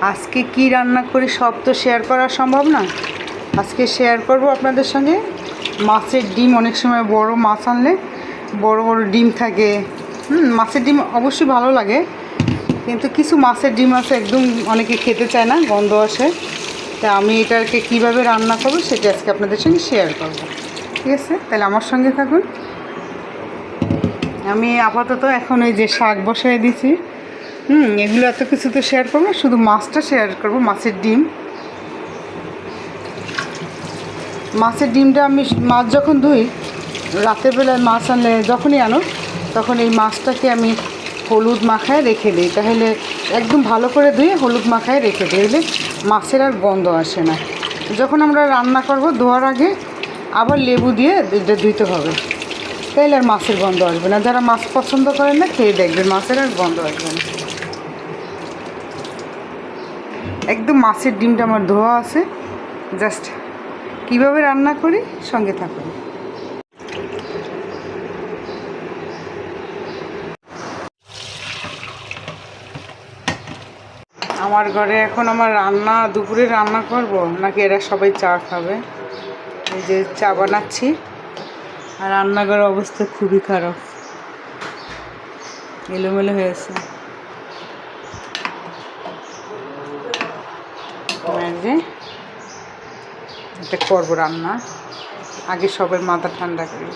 আজকে কি রান্না করি সব তো শেয়ার করা সম্ভব না? আজকে শেয়ার করব আপনাদের সঙ্গে। মাছের ডিম অনেক সময় বড় মাছ আনলে বড় বড় ডিম থাকে। হুম, মাছের ডিম অবশ্যই ভালো লাগে। কিন্তু কিছু মাছের ডিম আছে একদম অনেকে খেতে চায় না, গন্ধ আসে। তা আমি এটাকে কীভাবে রান্না করব সেটা আজকে আপনাদের সঙ্গে শেয়ার করব। ঠিক আছে? তাহলে আমার সঙ্গে থাকুন। আমি আপাতত এখন এই যে শাক বসাই দিছি। হুম, এগুলো এত কিছু তো শেয়ার করব শুধু মাছটা শেয়ার করব, মাছের ডিম। মাছের ডিমটা আমি মাছ যখন ধুই, রাতের বেলায় মাছ আনলে যখনই আনো, তখন এই মাছটাকে আমি হলুদ মাখায় রেখে দিই। তাহলে একদম ভালো করে ধুয়ে হলুদ মাখায় রেখে দিই। এলে মাছের আর গন্ধ আসে না। যখন আমরা রান্না করব, ধোয়ার আগে আবার লেবু দিয়ে এটা ধুইতে হবে। তাইলে আর মাছের গন্ধ আসবে না। যারা মাছ পছন্দ করেন না, খেয়ে দেখবেন মাছের আর গন্ধ আসবে না। একদম মাছের ডিমটা আমার ধোয়া আছে। জাস্ট কীভাবে রান্না করি, সঙ্গে থাকুন। আমার ঘরে এখন আমার রান্না, দুপুরে রান্না করব? নাকি এরা সবাই চা খাবে? এই যে চা বানাচ্ছি। আর রান্নাঘরের অবস্থা খুবই খারাপ। এলোমেলো হয়েছে যে এটা করব রান্না। আগে সবের মাথা ঠান্ডা করি।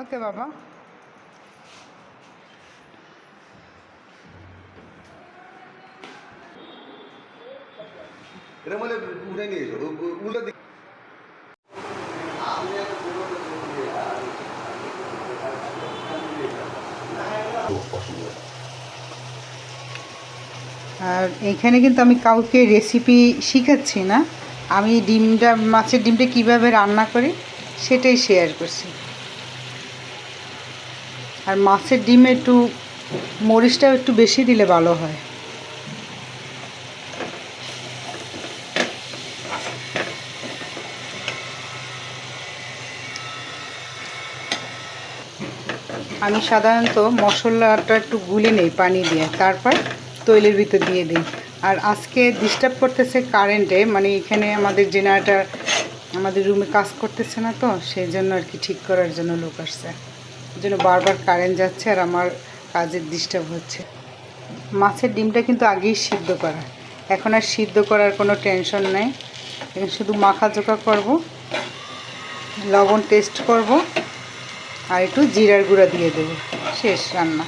ওকে বাবা। এর মধ্যে উঠে নিয়ে উল্টো আর এখানে কিন্তু আমি কাউকে রেসিপি শিখাচ্ছি না। আমি ডিমটা, মাছের ডিমটা কীভাবে রান্না করি সেটাই শেয়ার করছি। আর মাছের ডিমে একটু মরিচটা একটু বেশি দিলে ভালো হয়। আমি সাধারণত মশলাটা একটু গুলে নেই পানি দিয়ে। তারপর তৈলের ভিতর দিয়ে দিই। আর আজকে ডিস্টার্ব করতেছে কারেন্টে মানে এখানে আমাদের জেনারেটার আমাদের রুমে কাজ করতেছে না তো সেই জন্য আর কি ঠিক করার জন্য লোক আসছে। জন্য বারবার কারেন্ট যাচ্ছে আর আমার কাজের ডিস্টার্ব হচ্ছে। মাছের ডিমটা কিন্তু আগেই সিদ্ধ করা। এখন আর সিদ্ধ করার কোনো টেনশন নেই। শুধু মাখা জোকা করব, লবণ টেস্ট করব, আর একটু জিরার গুঁড়া দিয়ে দেবো। শেষ রান্না।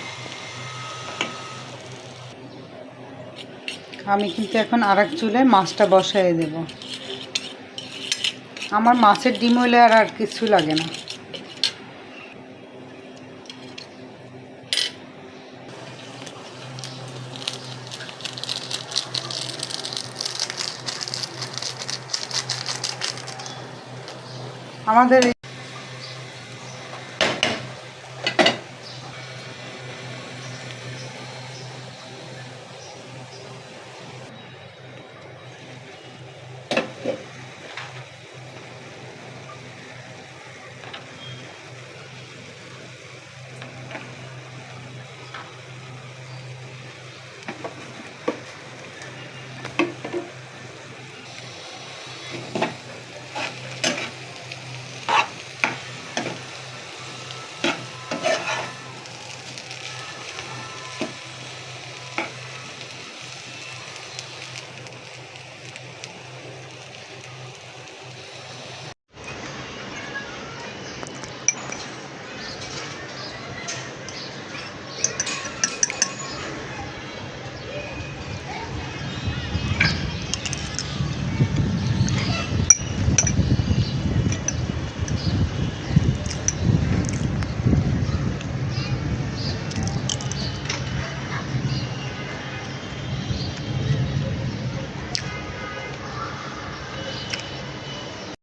আমি কিন্তু এখন আর এক চুলায় মাছটা বসাই দেব। আমার মাছের ডিম হলে আর আর কিছু লাগে না। আমাদের Okay.